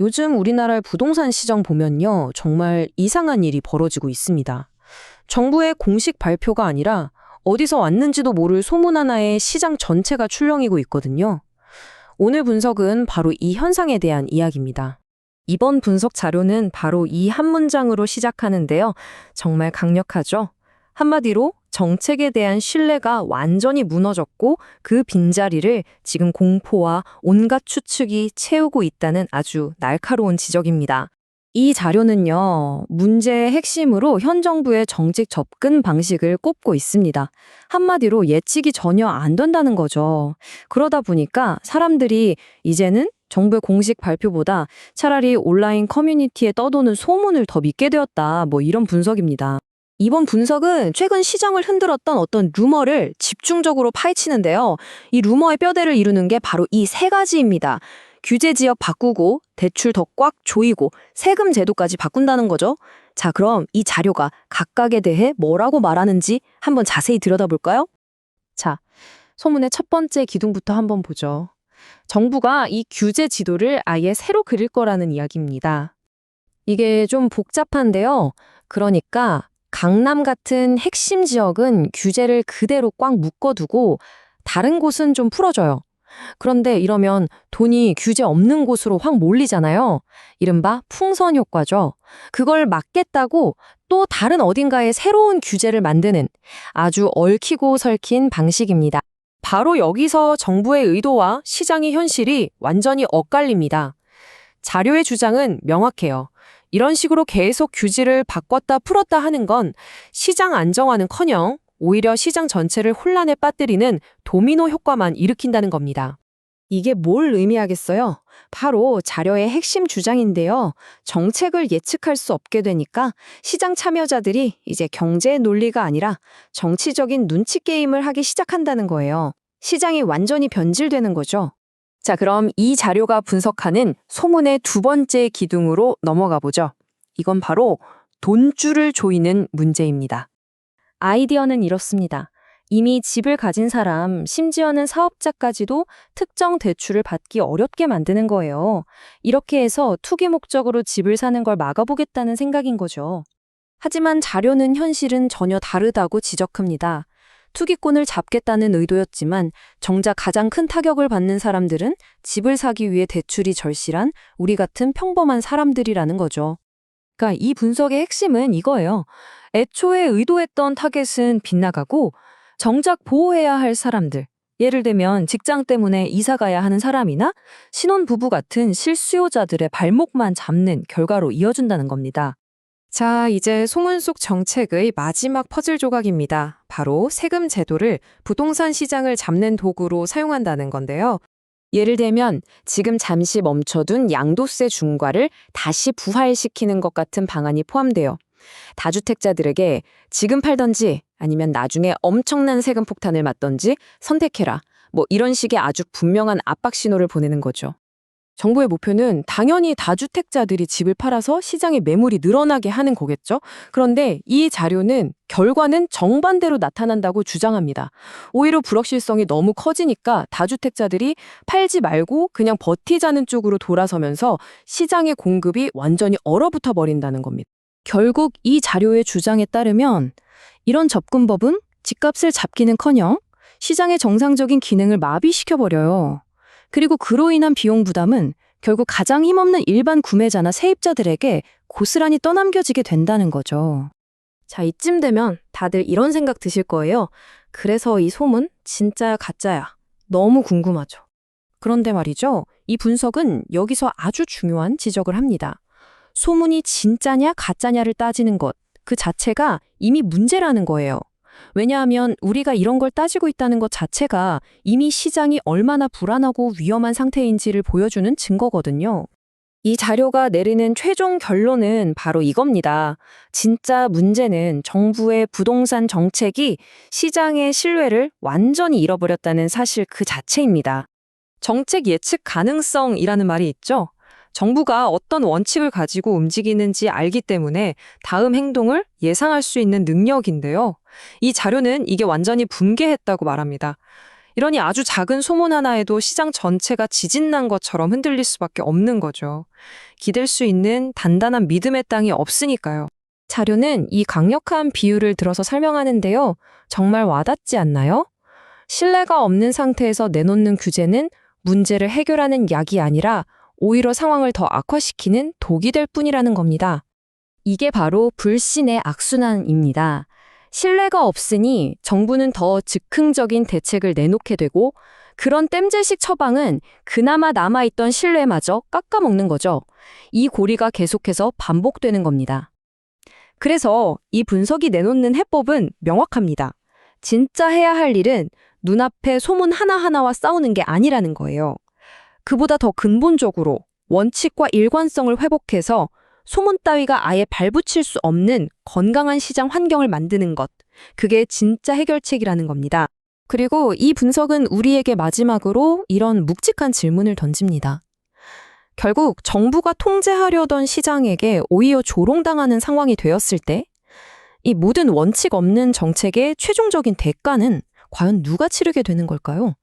요즘 우리나라의 부동산 시장 보면요. 정말 이상한 일이 벌어지고 있습니다. 정부의 공식 발표가 아니라 어디서 왔는지도 모를 소문 하나에 시장 전체가 출렁이고 있거든요. 오늘 분석은 바로 이 현상에 대한 이야기입니다. 이번 분석 자료는 바로 이 한 문장으로 시작하는데요. 정말 강력하죠? 한마디로 정책에 대한 신뢰가 완전히 무너졌고 그 빈자리를 지금 공포와 온갖 추측이 채우고 있다는 아주 날카로운 지적입니다. 이 자료는요, 문제의 핵심으로 현 정부의 정책 접근 방식을 꼽고 있습니다. 한마디로 예측이 전혀 안 된다는 거죠. 그러다 보니까 사람들이 이제는 정부의 공식 발표보다 차라리 온라인 커뮤니티에 떠도는 소문을 더 믿게 되었다. 뭐 이런 분석입니다. 이번 분석은 최근 시장을 흔들었던 어떤 루머를 집중적으로 파헤치는데요. 이 루머의 뼈대를 이루는 게 바로 이 세 가지입니다. 규제 지역 바꾸고 대출 더 꽉 조이고 세금 제도까지 바꾼다는 거죠. 자, 그럼 이 자료가 각각에 대해 뭐라고 말하는지 한번 자세히 들여다볼까요? 자, 소문의 첫 번째 기둥부터 한번 보죠. 정부가 이 규제 지도를 아예 새로 그릴 거라는 이야기입니다. 이게 좀 복잡한데요. 그러니까 강남 같은 핵심 지역은 규제를 그대로 꽉 묶어두고 다른 곳은 좀 풀어줘요. 그런데 이러면 돈이 규제 없는 곳으로 확 몰리잖아요. 이른바 풍선 효과죠. 그걸 막겠다고 또 다른 어딘가에 새로운 규제를 만드는 아주 얽히고 설킨 방식입니다. 바로 여기서 정부의 의도와 시장의 현실이 완전히 엇갈립니다. 자료의 주장은 명확해요. 이런 식으로 계속 규제를 바꿨다 풀었다 하는 건 시장 안정화는 커녕 오히려 시장 전체를 혼란에 빠뜨리는 도미노 효과만 일으킨다는 겁니다. 이게 뭘 의미하겠어요? 바로 자료의 핵심 주장인데요. 정책을 예측할 수 없게 되니까 시장 참여자들이 이제 경제의 논리가 아니라 정치적인 눈치 게임을 하기 시작한다는 거예요. 시장이 완전히 변질되는 거죠. 자, 그럼 이 자료가 분석하는 소문의 두 번째 기둥으로 넘어가 보죠. 이건 바로 돈줄을 조이는 문제입니다. 아이디어는 이렇습니다. 이미 집을 가진 사람, 심지어는 사업자까지도 특정 대출을 받기 어렵게 만드는 거예요. 이렇게 해서 투기 목적으로 집을 사는 걸 막아보겠다는 생각인 거죠. 하지만 자료는 현실은 전혀 다르다고 지적합니다. 투기꾼을 잡겠다는 의도였지만 정작 가장 큰 타격을 받는 사람들은 집을 사기 위해 대출이 절실한 우리 같은 평범한 사람들이라는 거죠. 그러니까 이 분석의 핵심은 이거예요. 애초에 의도했던 타겟은 빗나가고 정작 보호해야 할 사람들, 예를 들면 직장 때문에 이사 가야 하는 사람이나 신혼부부 같은 실수요자들의 발목만 잡는 결과로 이어준다는 겁니다. 자, 이제 속 정책의 마지막 퍼즐 조각입니다. 바로 세금 제도를 부동산 시장을 잡는 도구로 사용한다는 건데요. 예를 들면 지금 잠시 멈춰둔 양도세 중과를 다시 부활시키는 것 같은 방안이 포함돼요. 다주택자들에게 지금 팔던지 아니면 나중에 엄청난 세금 폭탄을 맞던지 선택해라. 뭐 이런 식의 아주 분명한 압박 신호를 보내는 거죠. 정부의 목표는 당연히 다주택자들이 집을 팔아서 시장의 매물이 늘어나게 하는 거겠죠. 그런데 이 자료는 결과는 정반대로 나타난다고 주장합니다. 오히려 불확실성이 너무 커지니까 다주택자들이 팔지 말고 그냥 버티자는 쪽으로 돌아서면서 시장의 공급이 완전히 얼어붙어 버린다는 겁니다. 결국 이 자료의 주장에 따르면 이런 접근법은 집값을 잡기는커녕 시장의 정상적인 기능을 마비시켜버려요. 그리고 그로 인한 비용 부담은 결국 가장 힘없는 일반 구매자나 세입자들에게 고스란히 떠넘겨지게 된다는 거죠. 자, 이쯤 되면 다들 이런 생각 드실 거예요. 그래서 이 소문 진짜야 가짜야. 너무 궁금하죠. 그런데 말이죠. 이 분석은 여기서 아주 중요한 지적을 합니다. 소문이 진짜냐 가짜냐를 따지는 것, 그 자체가 이미 문제라는 거예요. 왜냐하면 우리가 이런 걸 따지고 있다는 것 자체가 이미 시장이 얼마나 불안하고 위험한 상태인지를 보여주는 증거거든요. 이 자료가 내리는 최종 결론은 바로 이겁니다. 진짜 문제는 정부의 부동산 정책이 시장의 신뢰를 완전히 잃어버렸다는 사실 그 자체입니다. 정책 예측 가능성이라는 말이 있죠. 정부가 어떤 원칙을 가지고 움직이는지 알기 때문에 다음 행동을 예상할 수 있는 능력인데요. 이 자료는 이게 완전히 붕괴했다고 말합니다. 이러니 아주 작은 소문 하나에도 시장 전체가 지진난 것처럼 흔들릴 수밖에 없는 거죠. 기댈 수 있는 단단한 믿음의 땅이 없으니까요. 자료는 이 강력한 비유를 들어서 설명하는데요. 정말 와닿지 않나요? 신뢰가 없는 상태에서 내놓는 규제는 문제를 해결하는 약이 아니라 오히려 상황을 더 악화시키는 독이 될 뿐이라는 겁니다. 이게 바로 불신의 악순환입니다. 신뢰가 없으니 정부는 더 즉흥적인 대책을 내놓게 되고 그런 땜질식 처방은 그나마 남아있던 신뢰마저 깎아먹는 거죠. 이 고리가 계속해서 반복되는 겁니다. 그래서 이 분석이 내놓는 해법은 명확합니다. 진짜 해야 할 일은 눈앞에 소문 하나하나와 싸우는 게 아니라는 거예요. 그보다 더 근본적으로 원칙과 일관성을 회복해서 소문 따위가 아예 발붙일 수 없는 건강한 시장 환경을 만드는 것. 그게 진짜 해결책이라는 겁니다. 그리고 이 분석은 우리에게 마지막으로 이런 묵직한 질문을 던집니다. 결국 정부가 통제하려던 시장에게 오히려 조롱당하는 상황이 되었을 때, 이 모든 원칙 없는 정책의 최종적인 대가는 과연 누가 치르게 되는 걸까요?